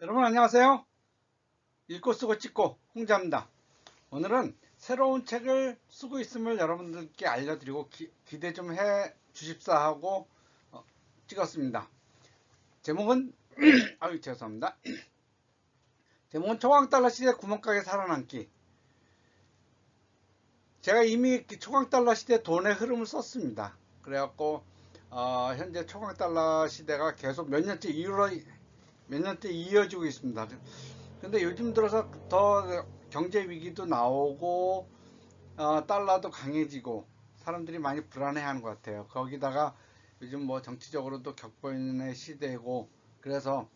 여러분 안녕하세요. 읽고 쓰고 찍고 홍자입니다. 오늘은 새로운 책을 쓰고 있음을 여러분들께 알려드리고 기, 대 좀 해 주십사 하고 어, 찍었습니다. 제목은 아유 죄송합니다. 제목은 초강달러 시대 구멍가게 살아남기. 제가 이미 초강달러 시대 돈의 흐름을 썼습니다. 그래갖고 어, 현재 초강달러 시대가 계속 몇 년째 이후로 몇 년째 이어지고 있습니다. 근데 요즘 들어서 더 경제 위기도 나오고 어, 달러도 강해지고 사람들이 많이 불안해하는 것 같아요. 거기다가 요즘 뭐 정치적으로도 격변의 시대고 그래서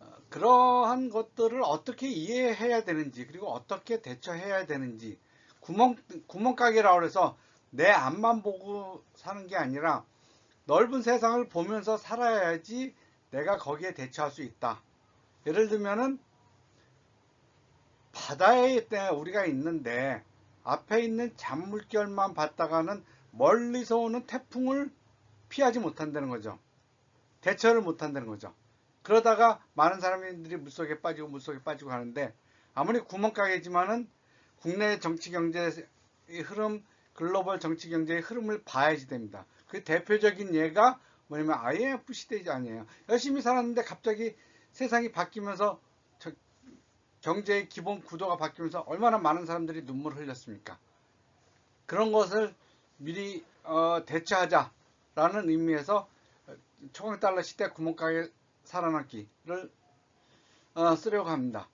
어, 그러한 것들을 어떻게 이해해야 되는지 그리고 어떻게 대처해야 되는지 구멍 구멍가게라고 해서 내 앞만 보고 사는 게 아니라 넓은 세상을 보면서 살아야지 내가 거기에 대처할 수 있다. 예를 들면은 바다에 우리가 있는데 앞에 있는 잔물결만 봤다가는 멀리서 오는 태풍을 피하지 못한다는 거죠. 대처를 못한다는 거죠. 그러다가 많은 사람들이 물속에 빠지고 물속에 빠지고 하는데 아무리 구멍가게지만은 국내 정치 경제의 흐름, 글로벌 정치 경제의 흐름을 봐야지 됩니다. 그 대표적인 예가 뭐냐면 IMF 시대 아니에요. 열심히 살았는데 갑자기 세상이 바뀌면서 경제의 기본 구도가 바뀌면서 얼마나 많은 사람들이 눈물을 흘렸습니까? 그런 것을 미리 어, 대처하자라는 의미에서 초강달러 시대 구멍가게 살아남기를 어, 쓰려고 합니다.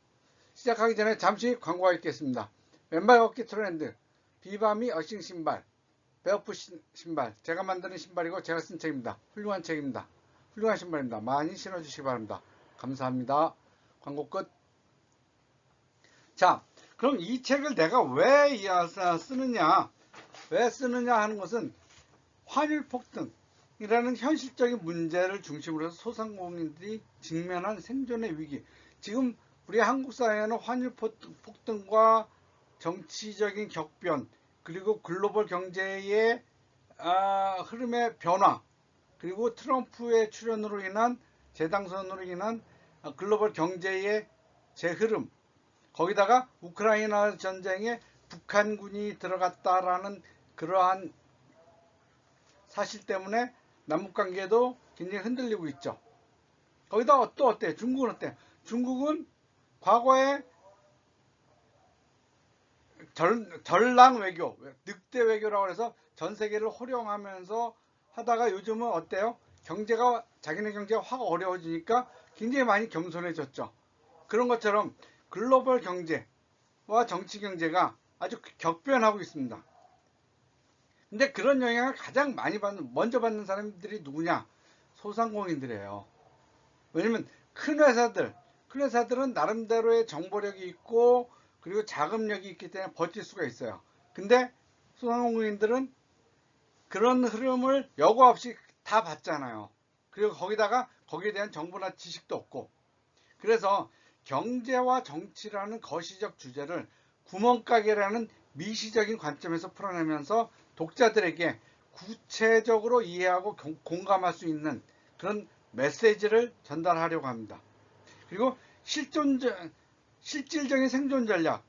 시작하기 전에 잠시 광고가 있겠습니다. 왼발 걷기 트렌드, 비바미 어싱 신발, 베어프 신발 제가 만드는 신발이고 제가 쓴 책입니다. 훌륭한 책입니다. 훌륭한 신발입니다. 많이 신어주시기 바랍니다. 감사합니다. 광고 끝. 자 그럼 이 책을 내가 왜 쓰느냐 왜 쓰느냐 하는 것은 환율 폭등이라는 현실적인 문제를 중심으로 해서 소상공인들이 직면한 생존의 위기 지금 우리 한국 사회는 환율 폭등과 정치적인 격변 그리고 글로벌 경제의 아, 흐름의 변화 그리고 트럼프의 출연으로 인한 재당선으로 인한 글로벌 경제의 재흐름 거기다가 우크라이나 전쟁에 북한군이 들어갔다라는 그러한 사실 때문에 남북관계도 굉장히 흔들리고 있죠. 거기다 또 어때? 중국은 어때? 중국은 과거에 절, 절랑 외교, 늑대 외교라고 해서 전 세계를 호령하면서 하다가 요즘은 어때요? 경제가 자기네 경제가 확 어려워지니까 굉장히 많이 겸손해졌죠. 그런 것처럼 글로벌 경제와 정치 경제가 아주 격변하고 있습니다. 근데 그런 영향을 가장 많이 받는 먼저 받는 사람들이 누구냐? 소상공인들이에요. 왜냐면 큰 회사들, 큰 회사들은 나름대로의 정보력이 있고 그리고 자금력이 있기 때문에 버틸 수가 있어요. 근데 소상공인들은 그런 흐름을 여과 없이 다 봤잖아요. 그리고 거기다가 거기에 대한 정보나 지식도 없고 그래서 경제와 정치라는 거시적 주제를 구멍가게라는 미시적인 관점에서 풀어내면서 독자들에게 구체적으로 이해하고 공감할 수 있는 그런 메시지를 전달하려고 합니다. 그리고 실존적 실질적인 생존 전략을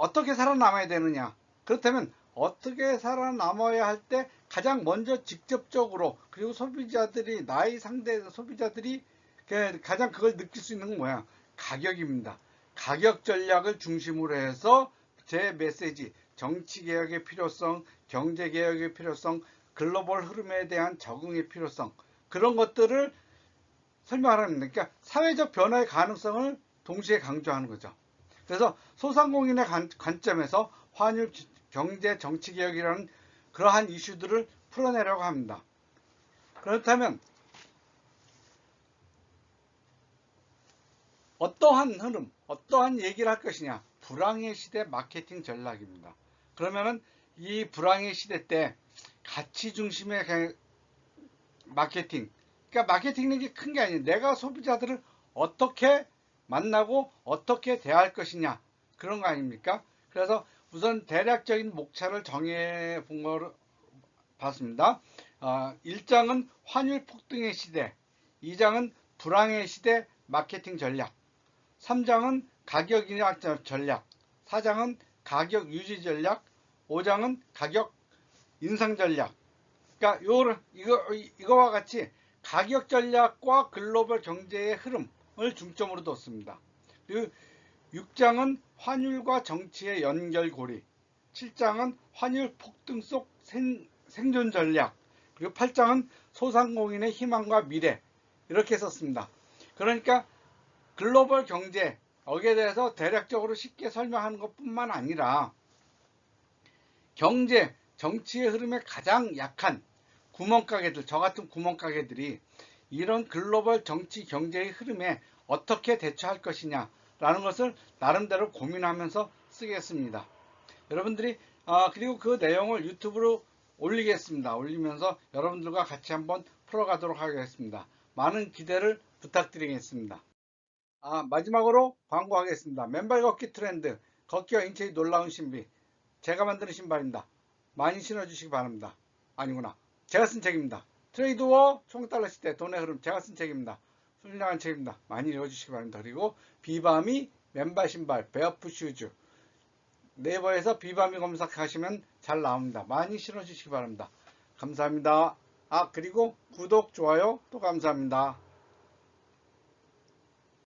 어떻게 살아남아야 되느냐. 그렇다면 어떻게 살아남아야 할 때 가장 먼저 직접적으로 그리고 소비자들이 나의 상대 소비자들이 가장 그걸 느낄 수 있는 건 뭐야? 가격입니다. 가격 전략을 중심으로 해서 제 메시지 정치 개혁의 필요성, 경제 개혁의 필요성, 글로벌 흐름에 대한 적응의 필요성 그런 것들을 설명하라는 그러니까 사회적 변화의 가능성을 동시에 강조하는 거죠. 그래서 소상공인의 관, 점에서 환율 경제 정치 개혁이라는 그러한 이슈들을 풀어내려고 합니다. 그렇다면 어떠한 흐름, 어떠한 얘기를 할 것이냐? 불황의 시대 마케팅 전략입니다. 그러면은 이 불황의 시대 때 가치 중심의 마케팅, 그러니까 마케팅이 큰 게 아니에요. 내가 소비자들을 어떻게 만나고 어떻게 대할 것이냐 그런 거 아닙니까? 그래서 우선 대략적인 목차를 정해 본 거를 봤습니다. 어, 1장은 환율 폭등의 시대, 2장은 불황의 시대, 마케팅 전략, 3장은 가격 인하 전략, 4장은 가격 유지 전략, 5장은 가격 인상 전략. 그러니까 요 이거 이거와 같이 가격 전략과 글로벌 경제의 흐름 을 중점으로 뒀습니다. 그리고 6장은 환율과 정치의 연결고리, 7장은 환율 폭등 속 생, 생존 전략, 그리고 8장은 소상공인의 희망과 미래 이렇게 썼습니다. 그러니까 글로벌 경제 여기에 대해서 대략적으로 쉽게 설명하는 것뿐만 아니라 경제, 정치의 흐름에 가장 약한 구멍가게들, 저 같은 구멍가게들이 이런 글로벌 정치 경제의 흐름에 어떻게 대처할 것이냐 라는 것을 나름대로 고민하면서 쓰겠습니다. 여러분들이 아, 그리고 그 내용을 유튜브로 올리겠습니다. 올리면서 여러분들과 같이 한번 풀어가도록 하겠습니다. 많은 기대를 부탁드리겠습니다. 아, 마지막으로 광고하겠습니다. 맨발 걷기 트렌드, 걷기와 인체의 놀라운 신비. 제가 만드는 신발입니다. 많이 신어주시기 바랍니다. 아니구나. 제가 쓴 책입니다. 트레이드워 총달러 시대 돈의 흐름 제가 쓴 책입니다. 훌륭한 책입니다. 많이 읽어주시기 바랍니다. 그리고 비바미 맨발 신발 베어풋 슈즈 네이버에서 비바미 검색하시면 잘 나옵니다. 많이 신어주시기 바랍니다. 감사합니다. 아 그리고 구독, 좋아요 또 감사합니다.